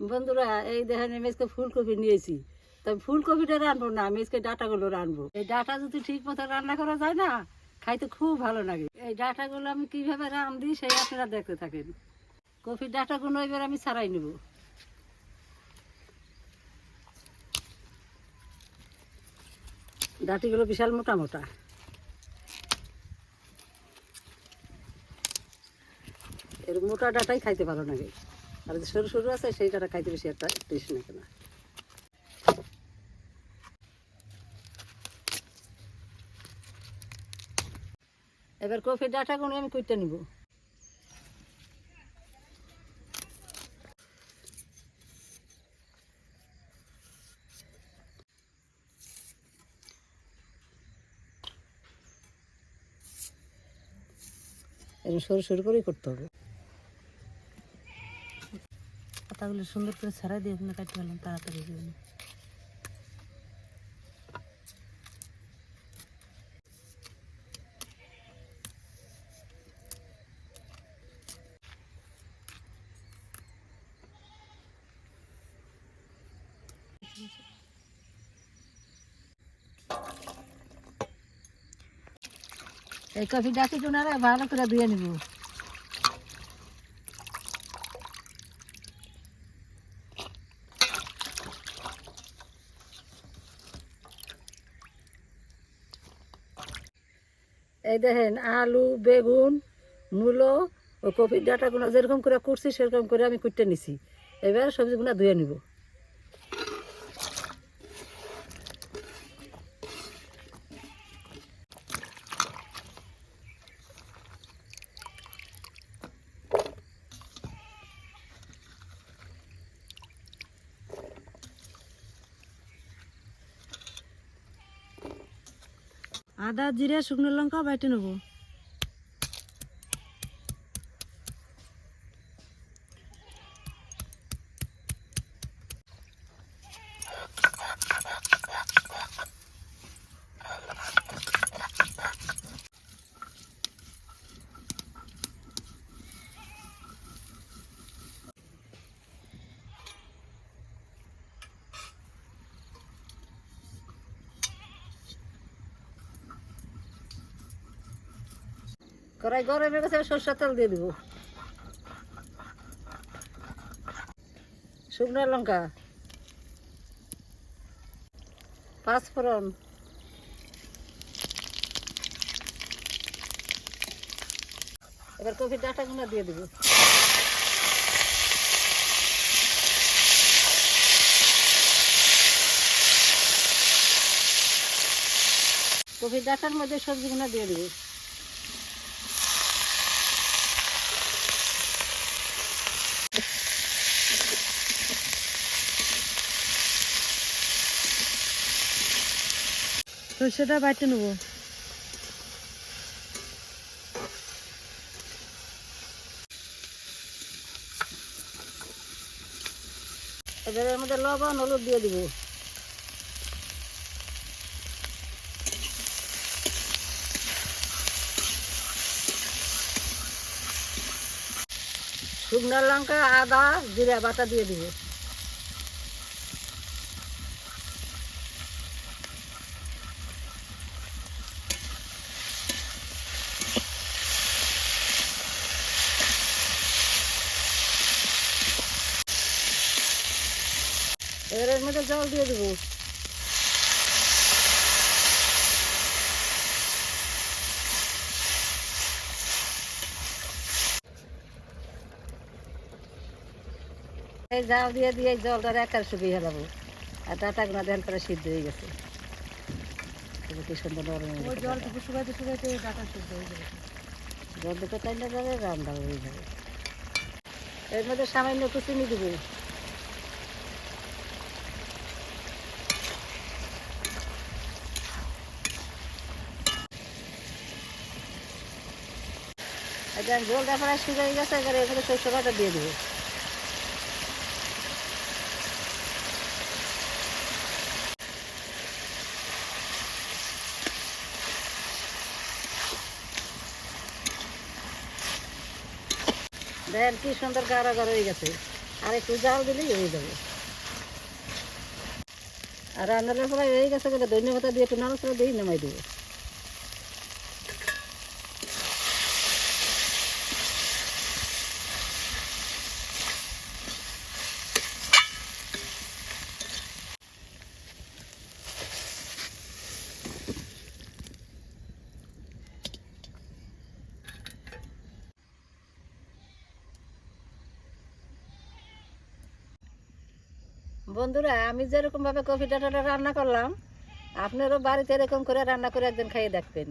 বন্ধুরা, এই দেখেন আমি আজকে ফুলকপি নিয়েছি। তবে ফুলকপিটা রানবো না আমি আজকে ডাটাগুলো রানবো এই ডাটা যদি ঠিক মতো রান্না করা যায় না, খাইতে খুব ভালো লাগে। এই ডাটাগুলো আমি কীভাবে রান দিই সেই আপনারা দেখতে থাকেন। কপির ডাটাগুলো এবার আমি ছাড়াই নেব। ডাটিগুলো বিশাল মোটা মোটা। এর মোটা ডাটাই খাইতে ভালো লাগে। আর যে সরু সরু আছে সেই ডাটা খাইতে বেশি একটা টেস্ট লাগে না এবার কফির ডাটাগুলো আমি কুইতে নিব। এরকম সরু সরু করেই করতে হবে। পাতাগুলো সুন্দর করে ছাড়াই দিয়ে এখানে কাটতে পারলাম, তাড়াতাড়ি দিয়ে এই কফি ডাকি কোনারে ভালো করে ধুয়ে নিব। এই দেখেন, আলু, বেগুন, মূলো ও কপির ডাটাগুলো যেরকম করে করছি সেরকম করে আমি কুটতে নিছি। এবার সবজিগুলো ধুয়ে নিব। আদা জিরে শুকনো লঙ্কা বাইটে নেব। কড়াই গরম হয়ে গেছে সরষের তেল দিয়ে দিব। শুকনো লঙ্কা। পাঁচফোড়ন এবার কফির ডাটাগুলো দিয়ে দিব। কফির ডাটার মধ্যে সবজিগুলো দিয়ে দিব। সর্ষেটা বাইটে নেব। এবার এর মধ্যে লবণ, হলুদ দিয়ে দিব। শুকনো লঙ্কা, আদা, জিরা বাটা দিয়ে দিব। এর মধ্যে জল দিয়ে দিব। এই জাল দিয়ে দিয়ে জলটা একার শুকিয়ে হেলাবো। আর ডাটাগুলো দেন পরে সিদ্ধ হয়ে গেছে। কি সুন্দর নরম জল শুকাইতে শুকাইতে ডাটা সিদ্ধ হয়ে যাবে জল দিতে টাইম যাবে রান্না হয়ে যাবে। এর মধ্যে সামান্য একটু চিনি দিব। এটা জলটা প্রায় শুকিয়ে গেছে, এবারে মধ্যে বাটা দিয়ে দেবো। দেখেন কি সুন্দর গাঢ় গাঢ় হয়ে গেছে। আর একটু জাল দিলেই হয়ে যাবে। আর রান্নার প্রায় হয়ে গেছে গেলে ধন্যবাদ দিয়ে একটু নাড়াচাড়া দিয়েই নামাই দেবো। বন্ধুরা, আমি যেরকমভাবে কফি ডাটাটা রান্না করলাম, আপনারও বাড়িতে এরকম করে রান্না করে একদিন খাইয়ে দেখবেন।